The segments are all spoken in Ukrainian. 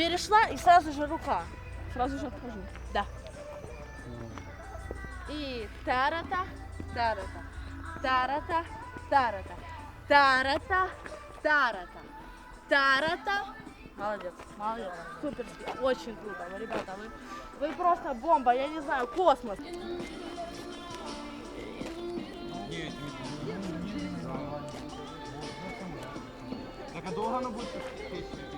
перешла и сразу же рука. Сразу же отхожу. Да. И тарата, тарата, тарата, тарата, тарата, тарата, тарата. Молодец, молодец, суперски, очень круто, вы, ребята, вы, вы просто бомба, я не знаю, космос. Так а долго она будет петь?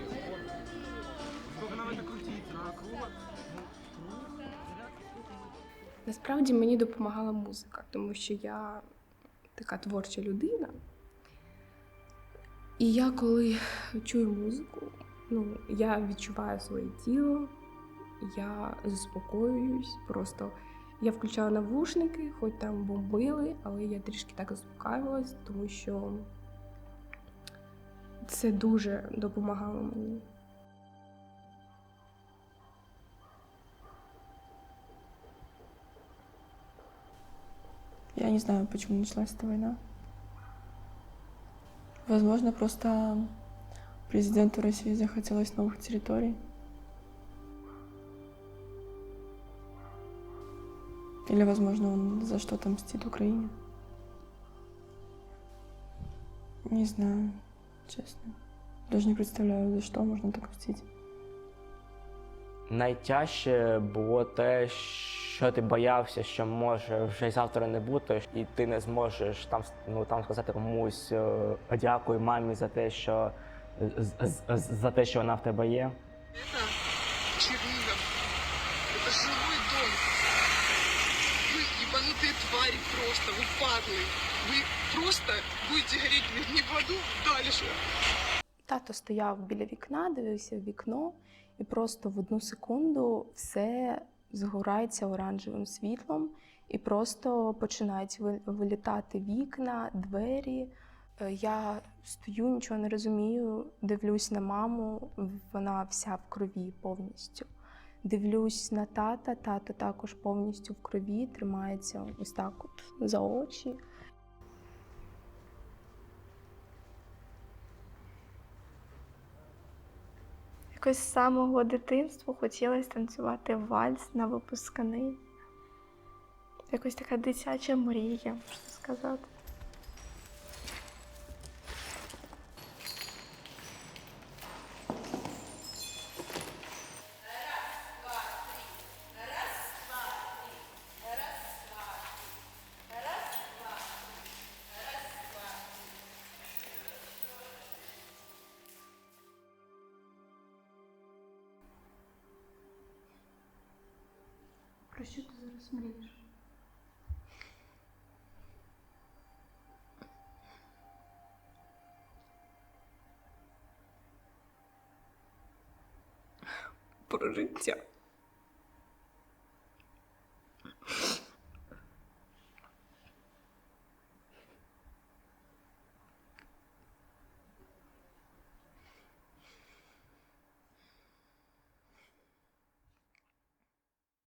Насправді мені допомагала музика, тому що я така творча людина. І я коли чую музику, ну, я відчуваю своє тіло, я заспокоююсь. Просто я включала навушники, хоч там бомбили, але я трішки так заспокаювалась, тому що це дуже допомагало мені. Я не знаю, почему началась эта война. Возможно, просто президенту России захотелось новых территорий. Или, возможно, он за что-то мстит Украине. Не знаю, честно. Даже не представляю, за что можно так мстить. Найтяжче було те, що ти боявся, що може вже й завтра не бути, і ти не зможеш там ну там сказати комусь е, дякую мамі за те, що з- з- з- за те, що вона в тебе є. Это Чернигов. Это живой дом. Вы ебанутые твари просто, вы падлы. Вы просто будете гореть не в аду дальше. Тато стояв біля вікна, дивився в вікно, і просто в одну секунду все згорається оранжевим світлом, і просто починають вилітати вікна, двері. Е, Я стою, нічого не розумію, дивлюсь на маму, вона вся в крові повністю. Дивлюсь на тата, тато також повністю в крові, тримається ось так от за очі. Якось з самого дитинства хотілося танцювати вальс на випускний. Якось така дитяча мрія, можна сказати. Про що ти зараз мрієш? Про життя.